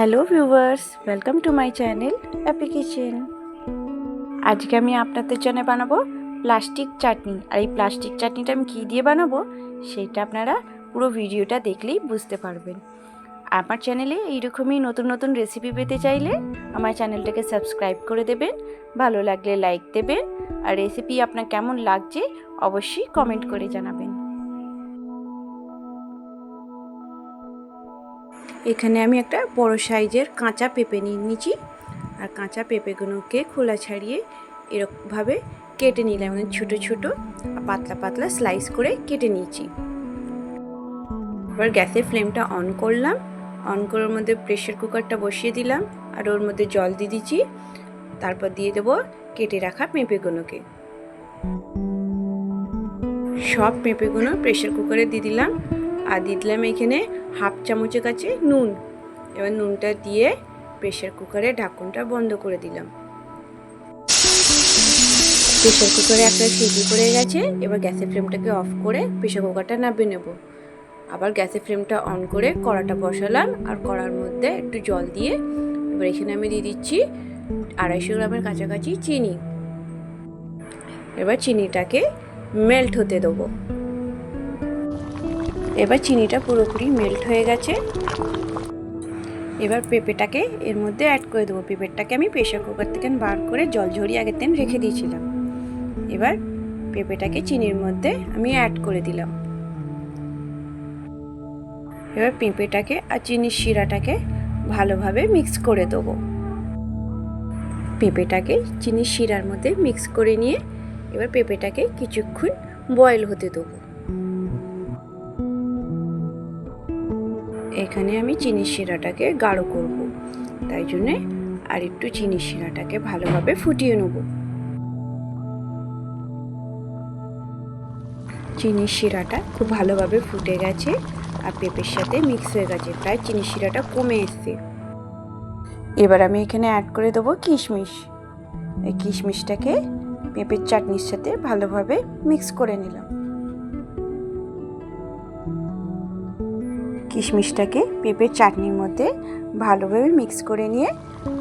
Hello viewers welcome to my channel happy kitchen আজকে আমি আপনাদের জন্য বানাবো প্লাস্টিক চাটনি। আর এই প্লাস্টিক চাটনিটা আমি কী দিয়ে বানাবো, সেটা আপনারা পুরো ভিডিওটা দেখলেই বুঝতে পারবেন। আমার চ্যানেলে এইরকমই নতুন নতুন রেসিপি পেতে চাইলে আমার চ্যানেলটাকে সাবস্ক্রাইব করে দেবেন, ভালো লাগলে লাইক দেবেন, আর রেসিপি আপনার কেমন লাগছে অবশ্যই কমেন্ট করে জানাবেন। এখানে আমি একটা বড় সাইজের কাঁচা পেঁপে নিয়ে নিয়েছি। আর কাঁচা পেঁপেগুলোকে খোলা ছাড়িয়ে এরকমভাবে কেটে নিলাম। মানে ছোটো ছোটো পাতলা পাতলা স্লাইস করে কেটে নিয়েছি। এবার গ্যাসের ফ্লেমটা অন করলাম। অন করার মধ্যে প্রেশার কুকারটা বসিয়ে দিলাম। আর ওর মধ্যে জল দিয়ে দিচ্ছি। তারপর দিয়ে দেবো কেটে রাখা পেঁপেগুলোকে। সব পেঁপেগুলো প্রেশার কুকারে দিয়ে দিলাম। আর দিয়ে দিলাম এখানে হাফ চামচের কাছে নুন। এবার নুনটা দিয়ে প্রেশার কুকারে ঢাকনটা বন্ধ করে দিলাম। প্রেশার কুকারে একটা সিটি পড়ে গেছে, এবার গ্যাসের ফ্লেমটাকে অফ করে প্রেশার কুকারটা নামিয়ে নেব। আবার গ্যাসের ফ্লেমটা অন করে কড়াটা বসালাম, আর কড়ার মধ্যে একটু জল দিয়ে এবার এখানে আমি দিয়ে দিচ্ছি আড়াইশো গ্রামের কাছাকাছি চিনি। এবার চিনিটাকে মেল্ট হতে দেবো। এবার চিনিটা পুরোপুরি মেল্ট হয়ে গেছে। এবার পেঁপেটাকে এর মধ্যে অ্যাড করে দেবো। পেঁপেটাকে আমি প্রেশার কুকার থেকে বার করে জল ঝরিয়ে আগের দিন রেখে দিয়েছিলাম। এবার পেঁপেটাকে চিনির মধ্যে আমি অ্যাড করে দিলাম। এবার পেঁপেটাকে আর চিনির শিরাটাকে ভালোভাবে মিক্স করে দেবো। পেঁপেটাকে চিনির শিরার মধ্যে মিক্স করে নিয়ে এবার পেঁপেটাকে কিছুক্ষণ বয়েল হতে দেবো। এখানে আমি চিনির শিরাটাকে গাঢ় করব। তাই জন্যে আর একটু চিনির শিরাটাকে ভালোভাবে ফুটিয়ে নেব। চিনির শিরাটা খুব ভালোভাবে ফুটে গেছে আর পেঁপের সাথে মিক্স হয়ে গেছে। প্রায় চিনির শিরাটা কমে এসছে। এবার আমি এখানে অ্যাড করে দেবো কিশমিশ। এই কিশমিশটাকে পেঁপের চাটনির সাথে ভালোভাবে মিক্স করে নিলাম। কিশমিশটাকে পেঁপের চাটনির মধ্যে ভালোভাবে মিক্স করে নিয়ে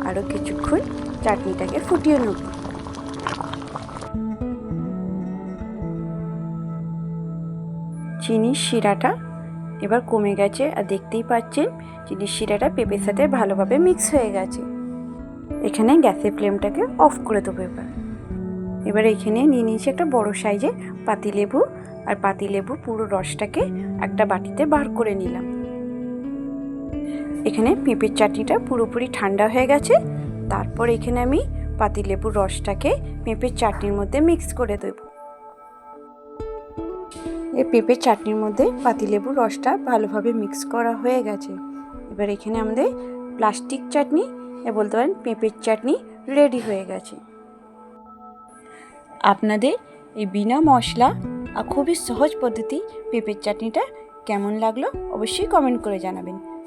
আরও কিছুক্ষণ চাটনিটাকে ফুটিয়ে নেব। চিনির শিরাটা এবার কমে গেছে আর দেখতেই পাচ্ছেন চিনির শিরাটা পেঁপের সাথে ভালোভাবে মিক্স হয়ে গেছে। এখানে গ্যাসের ফ্লেমটাকে অফ করে দেবো এবার। এবার এখানে নিয়ে নিয়েছি একটা বড় সাইজে পাতিলেবু আর পাতিলেবু পুরো রসটাকে একটা বাটিতে বার করে নিলাম। এখানে পেঁপের চাটনিটা পুরোপুরি ঠান্ডা হয়ে গেছে। তারপর এখানে আমি পাতিলেবুর রসটাকে পেঁপের চাটনির মধ্যে মিক্স করে দেব। এই পেঁপের চাটনির মধ্যে পাতিলেবুর রসটা ভালোভাবে মিক্স করা হয়ে গেছে। এবার এখানে আমাদের প্লাস্টিক চাটনি এ বলতে পারেন পেঁপের চাটনি রেডি হয়ে গেছে। আপনাদের এই বিনা মশলা আর খুবই সহজ পদ্ধতি পেঁপের চাটনিটা কেমন লাগল অবশ্যই কমেন্ট করে জানাবেন।